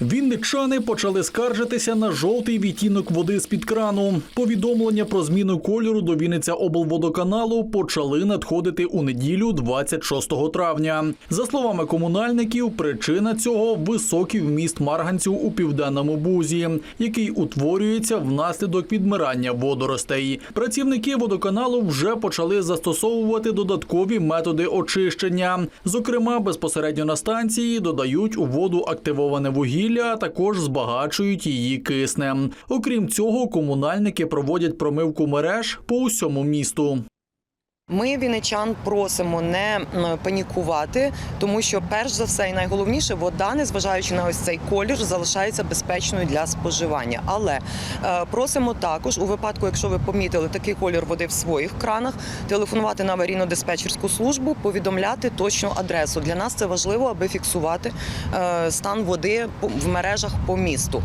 Вінничани почали скаржитися на жовтий відтінок води з-під крану. Повідомлення про зміну кольору до Вінниця облводоканалу почали надходити у неділю 26 травня. За словами комунальників, причина цього високий вміст марганців у південному бузі, який утворюється внаслідок відмирання водоростей. Працівники водоканалу вже почали застосовувати додаткові методи очищення. Зокрема, безпосередньо на станції додають у воду активоване вугілля, а також збагачують її киснем. Окрім цього, комунальники проводять промивку мереж по усьому місту. Ми вінничан просимо не панікувати, тому що перш за все і найголовніше вода, незважаючи на ось цей колір, залишається безпечною для споживання. Але е, просимо також у випадку, якщо ви помітили такий колір води в своїх кранах, телефонувати на аварійно-диспетчерську службу, повідомляти точну адресу. Для нас це важливо, аби фіксувати е, стан води в мережах по місту.